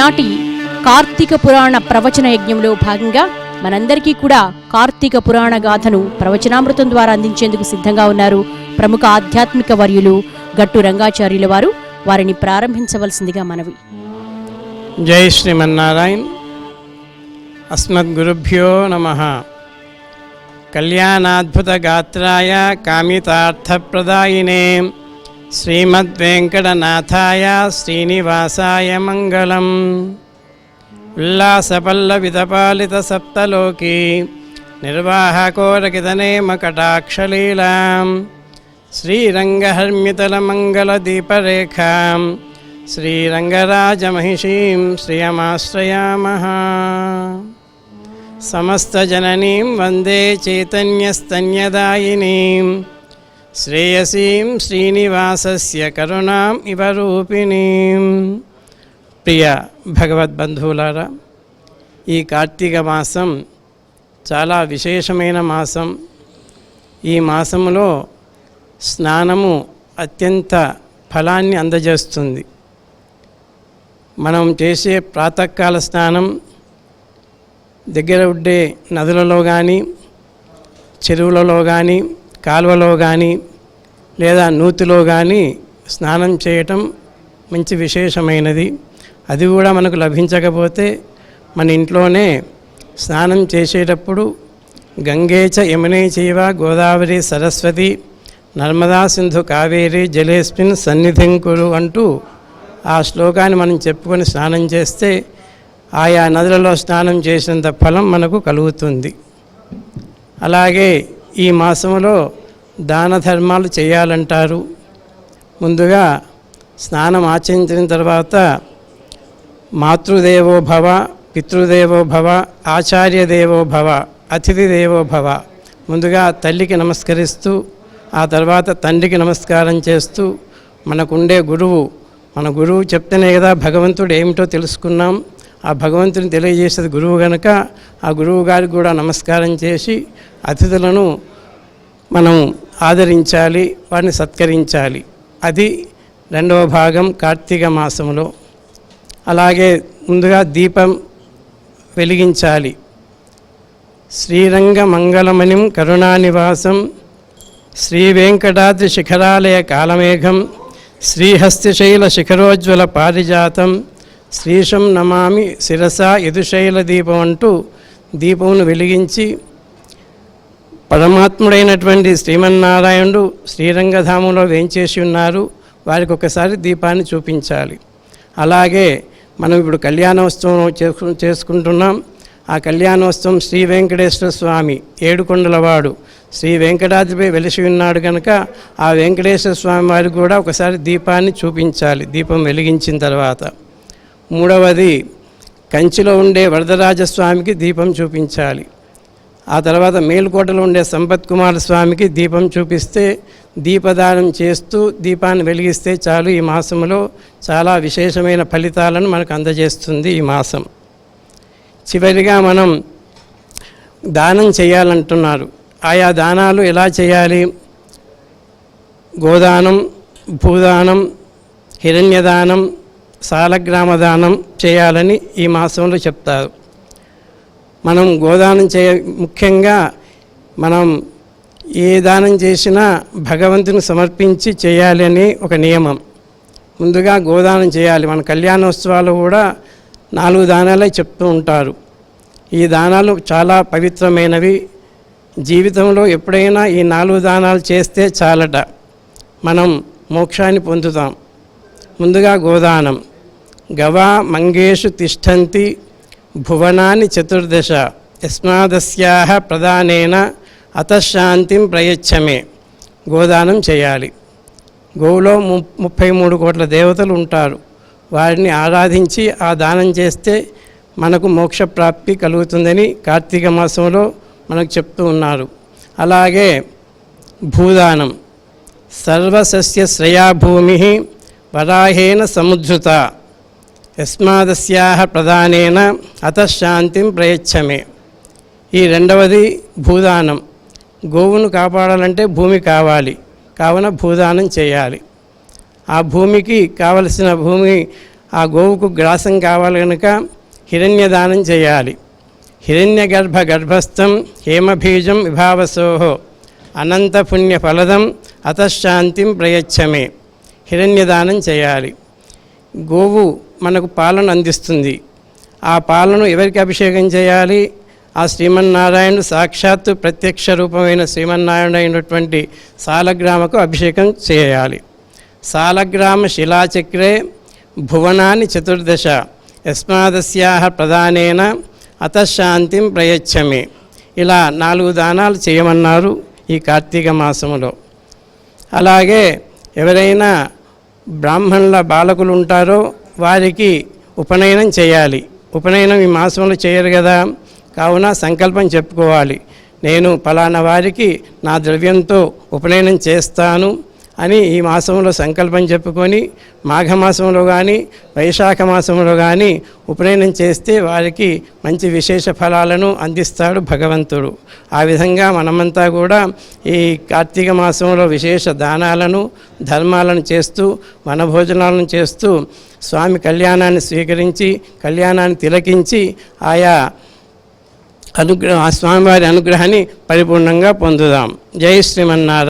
ఈనాటి కార్తీక పురాణ ప్రవచన యజ్ఞంలో భాగంగా మనందరికీ కూడా కార్తీక పురాణ గాథను ప్రవచనామృతం ద్వారా అందించేందుకు సిద్ధంగా ఉన్నారు ప్రముఖ ఆధ్యాత్మిక వర్యులు గట్టు రంగాచార్యుల వారు. వారిని ప్రారంభించవలసిందిగా మనవి. జై శ్రీమన్నారాయణ్. అస్మద్గురుభ్యో నమ. కళ్యాణాద్భుతగాత్రాయ కామితార్థప్రదాయినే. శ్రీమద్వేంకటనాథాయ శ్రీనివాసాయ మంగళం ఉల్లాసపల్లవితపాలిత సప్తలోకి నిర్వాహకోరకితనేమ కటాక్షలీలాం శ్రీరంగహర్మితలమంగళదీపరేఖాం శ్రీరంగరాజమహిషీం శ్రియమాశ్రయామः సమస్తజననీం వందే చైతన్యస్తన్యదాయినీం శ్రేయసీం శ్రీనివాసస్య కరుణాం ఇవ రూపిణీం. ప్రియ భగవద్బంధువులారా ఈ కార్తీక మాసం చాలా విశేషమైన మాసం. ఈ మాసములో స్నానము అత్యంత ఫలాన్ని అందజేస్తుంది. మనం చేసే ప్రాతకాల స్నానం దగ్గర ఉండే నదులలో కానీ చెరువులలో కానీ కాలువలో కానీ లేదా నూతిలో కానీ స్నానం చేయటం మంచి విశేషమైనది. అది కూడా మనకు లభించకపోతే మన ఇంట్లోనే స్నానం చేసేటప్పుడు గంగేచ యమునే చైవ గోదావరి సరస్వతి నర్మదా సింధు కావేరి జలేస్మిన్ సన్నిధింకులు అంటూ ఆ శ్లోకాన్ని మనం చెప్పుకొని స్నానం చేస్తే ఆయా నదులలో స్నానం చేసినంత ఫలం మనకు కలుగుతుంది. అలాగే ఈ మాసంలో దాన ధర్మాలు చేయాలంటారు. ముందుగా స్నానం ఆచరించిన తర్వాత మాతృదేవో భవ పితృదేవో భవ ఆచార్య దేవో భవ అతిథి దేవో భవ. ముందుగా తల్లికి నమస్కరిస్తూ ఆ తర్వాత తండ్రికి నమస్కారం చేస్తూ మనకుండే గురువు మన గురువు చెప్తేనే కదా భగవంతుడు ఏమిటో తెలుసుకున్నాం. ఆ భగవంతుని తెలియజేసేది గురువు గనక ఆ గురువు గారికి కూడా నమస్కారం చేసి అతిథులను మనం ఆదరించాలి వారిని సత్కరించాలి. అది రెండవ భాగం కార్తీక మాసంలో. అలాగే ముందుగా దీపం వెలిగించాలి. శ్రీరంగ మంగళమణిం కరుణానివాసం శ్రీ వెంకటాద్రి శిఖరాలయ కాలమేఘం శ్రీహస్తిశైల శిఖరోజ్వల పారిజాతం శ్రీశం నమామి శిరస యదుశైల దీపం అంటూ దీపమును వెలిగించి పరమాత్ముడైనటువంటి శ్రీమన్నారాయణుడు శ్రీరంగధామంలో వేంచేసి ఉన్నారు. వారికి ఒకసారి దీపాన్ని చూపించాలి. అలాగే మనం ఇప్పుడు కళ్యాణోత్సవం చేసుకు చేసుకుంటున్నాం. ఆ కళ్యాణోత్సవం శ్రీ వెంకటేశ్వర స్వామి ఏడుకొండలవాడు శ్రీ వెంకటాద్రిపై వెలిసి ఉన్నాడు కనుక ఆ వెంకటేశ్వర స్వామి వారికి కూడా ఒకసారి దీపాన్ని చూపించాలి. దీపం వెలిగించిన తర్వాత. మూడవది కంచిలో ఉండే వరదరాజస్వామికి దీపం చూపించాలి. ఆ తర్వాత మేలుకోటలో ఉండే సంపత్ కుమార స్వామికి దీపం చూపిస్తే దీపదానం చేస్తూ దీపాన్ని వెలిగిస్తే చాలు ఈ మాసంలో చాలా విశేషమైన ఫలితాలను మనకు అందజేస్తుంది ఈ మాసం. చివరిగా మనం దానం చేయాలంటున్నారు. ఆయా దానాలు ఎలా చేయాలి? గోదానం భూదానం హిరణ్యదానం సాలగ్రామ దానం చేయాలని ఈ మాసంలో చెప్తారు. మనం గోదానం చేయ ముఖ్యంగా మనం ఏ దానం చేసినా భగవంతుని సమర్పించి చేయాలి అని ఒక నియమం. ముందుగా గోదానం చేయాలి. మన కళ్యాణోత్సవాలు కూడా నాలుగు దానాలే చెప్తూ ఉంటారు. ఈ దానాలు చాలా పవిత్రమైనవి. జీవితంలో ఎప్పుడైనా ఈ నాలుగు దానాలు చేస్తే చాలట. మనం మోక్షాన్ని పొందుతాం. ముందుగా గోదానం. గవా మంగేషు తిష్టంతి భువనాన్ని చతుర్దశ యస్మాదస్యా ప్రధానేన అతశాంతిం ప్రయచ్చమే. గోదానం చేయాలి. గోవులో ము ముప్పై మూడు కోట్ల దేవతలు ఉంటారు. వారిని ఆరాధించి ఆ దానం చేస్తే మనకు మోక్షప్రాప్తి కలుగుతుందని కార్తీక మాసంలో మనకు చెప్తూ ఉన్నారు. అలాగే భూదానం. సర్వసస్య శ్రేయాభూమి వరాహేన సముద్రుత. యస్మాదస్యా ప్రధానేన అతశాంతిం ప్రయచ్చమే. ఈ రెండవది భూదానం. గోవును కాపాడాలంటే భూమి కావాలి. కావున భూదానం చేయాలి. ఆ భూమికి కావలసిన భూమి ఆ గోవుకు గ్రాసం కావాలి కనుక హిరణ్యదానం చేయాలి. హిరణ్య గర్భ గర్భస్థం హేమబీజం విభావసోహో అనంత పుణ్య ఫలదం అతశాంతిం ప్రయచ్చమే. హిరణ్యదానం చేయాలి. గోవు మనకు పాలను అందిస్తుంది. ఆ పాలను ఎవరికి అభిషేకం చేయాలి? ఆ శ్రీమన్నారాయణుడు సాక్షాత్తు ప్రత్యక్ష రూపమైన శ్రీమన్నారాయణ అయినటువంటి సాలగ్రామకు అభిషేకం చేయాలి. సాలగ్రామ శిలాచక్రే భువనాన్ని చతుర్దశ యస్మాదస్యా ప్రధానేన అతశాంతిం ప్రయచ్చమే. ఇలా నాలుగు దానాలు చేయమన్నారు ఈ కార్తీక మాసములో. అలాగే ఎవరైనా బ్రాహ్మణుల బాలకులు ఉంటారో వారికి ఉపనయనం చేయాలి. ఉపనయనం ఈ మాసంలో చేయరు కదా. కావున సంకల్పం చెప్పుకోవాలి. నేను ఫలానా వారికి నా ద్రవ్యంతో ఉపనయనం చేస్తాను. అని ఈ మాసంలో సంకల్పం చెప్పుకొని మాఘమాసంలో కానీ వైశాఖ మాసంలో కానీ ఉపనయనం చేస్తే వారికి మంచి విశేష ఫలాలను అందిస్తాడు భగవంతుడు. ఆ విధంగా మనమంతా కూడా ఈ కార్తీక మాసంలో విశేష దానాలను ధర్మాలను చేస్తూ వనభోజనాలను చేస్తూ స్వామి కళ్యాణాన్ని స్వీకరించి కళ్యాణాన్ని తిలకించి ఆయా అనుగ్రహ ఆ స్వామివారి అనుగ్రహాన్ని పరిపూర్ణంగా పొందుదాం. జై శ్రీమన్నారాయణ.